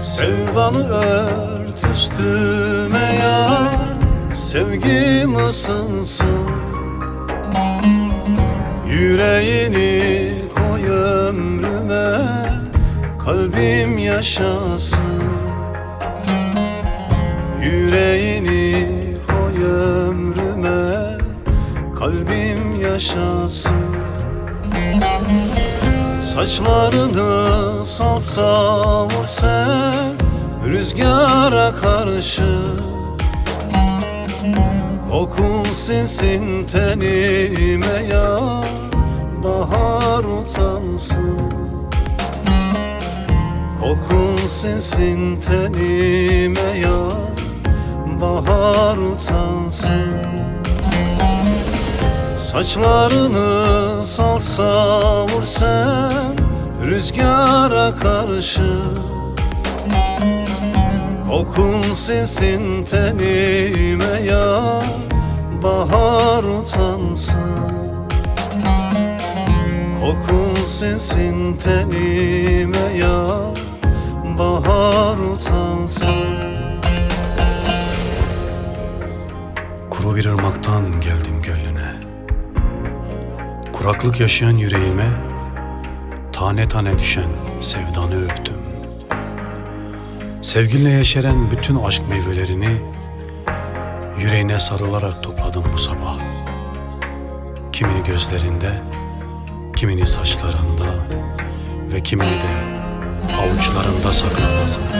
Sevdanı ört üstüme yar Sevgim ısınsın. Yüreğini koy ömrüme Kalbim yaşasın. Yüreğini koy ömrüme Kalbim yaşasın. Saçlarını salsa vur sen Rüzgara karşı. Kokun sinsin tenime ya Bahar utansın. Kokun sinsin tenime ya Bahar utansın. Saçlarını salsa vur sen Rüzgara karşı Kokun sinsin tenime ya Bahar utansın. Kokun sinsin tenime ya Bahar utansın. Kuru bir ırmaktan geldim gönlüne. Kuraklık yaşayan yüreğime Tane tane düşen sevdanı öptüm Sevgilinle yeşeren bütün aşk meyvelerini Yüreğine sarılarak topladım bu sabah. Kimini gözlerinde Kimini saçlarında Ve kimini de avuçlarında sakladım